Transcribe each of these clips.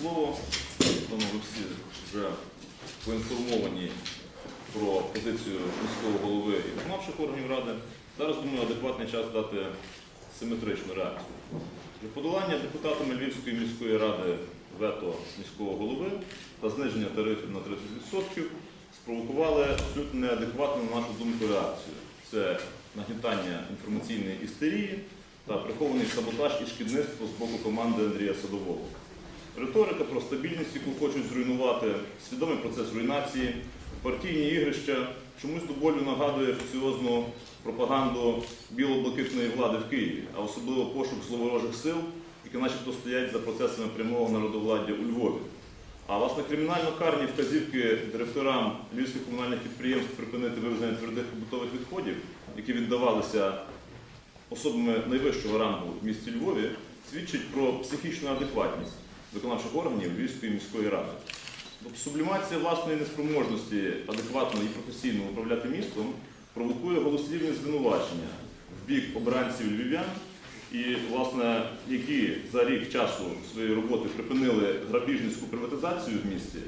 слово. Думаю, ви всі вже поінформовані про позицію міського голови і виконавчих органів ради. Зараз, думаю, адекватний час дати симетричну реакцію. Для подолання депутатами Львівської міської ради вето міського голови та зниження тарифів на 30% спровокували абсолютно неадекватну, на нашу думку, реакцію. Це нагнітання інформаційної істерії та прихований саботаж і шкідництво з боку команди Андрія Садового. Риторика про стабільність, яку хочуть зруйнувати, свідомий процес руйнації, партійні ігрища чомусь до болю нагадує офіціозну пропаганду біло-блакитної влади в Києві, а особливо пошук зловорожих сил, які начебто стоять за процесами прямого народовладдя у Львові. А власне кримінально-карні вказівки директорам львівських комунальних підприємств припинити вивезення твердих побутових відходів, які віддавалися особами найвищого рангу в місті Львові, свідчить про психічну адекватність виконавчих органів Львівської міської ради. Тобто сублімація власної неспроможності адекватно і професійно управляти містом провокує голослівні звинувачення в бік обранців львів'ян, і, власне, які за рік часу своєї роботи припинили грабіжницьку приватизацію в місті,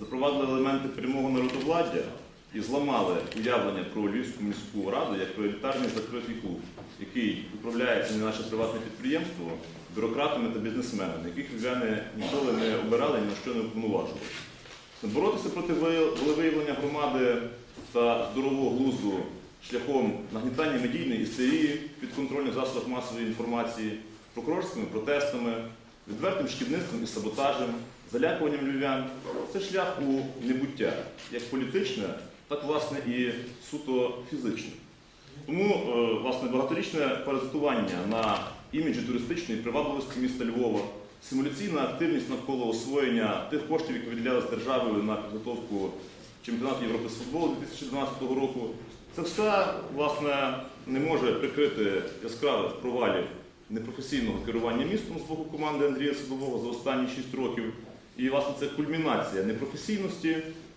запровадили елементи прямого народовладдя і зламали уявлення про Львівську міську раду як про елітарний закритий клуб, який управляється не наше приватне підприємство бюрократами та бізнесменами, яких львів'яни ніколи не обирали ні на що не уповноважували. Боротися проти волевиявлення громади та здорового глузду шляхом нагнітання медійної істерії підконтрольних засобах масової інформації, прокурорськими протестами, відвертим шкідництвом і саботажем, залякуванням львів'ян це шлях у небуття, як політичне, так власне і суто фізичне. Тому е, власне багаторічне паразитування на іміджі туристичної привабливості міста Львова, симуляційна активність навколо освоєння тих коштів, які виділялися державою на підготовку чемпіонату Європи з футболу 2012 року, це все власне не може прикрити яскравих провалів непрофесійного керування містом з боку команди Андрія Садового за останні 6 років. І власне це кульмінація непрофесійності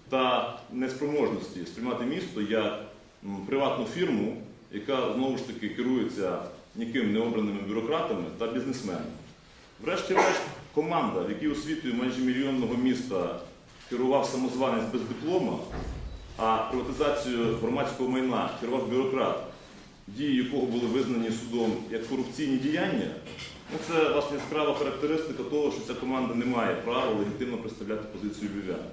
та неспроможності сприймати місто як приватну фірму, яка знову ж таки керується ніким не обраними бюрократами та бізнесменами. Врешті-решт, команда, в якій освітою майже мільйонного міста керував самозванець без диплома, а приватизацією громадського майна керував бюрократ, дії якого були визнані судом як корупційні діяння, ну це власне яскрава характеристика того, що ця команда не має права легітимно представляти позицію львів'ян.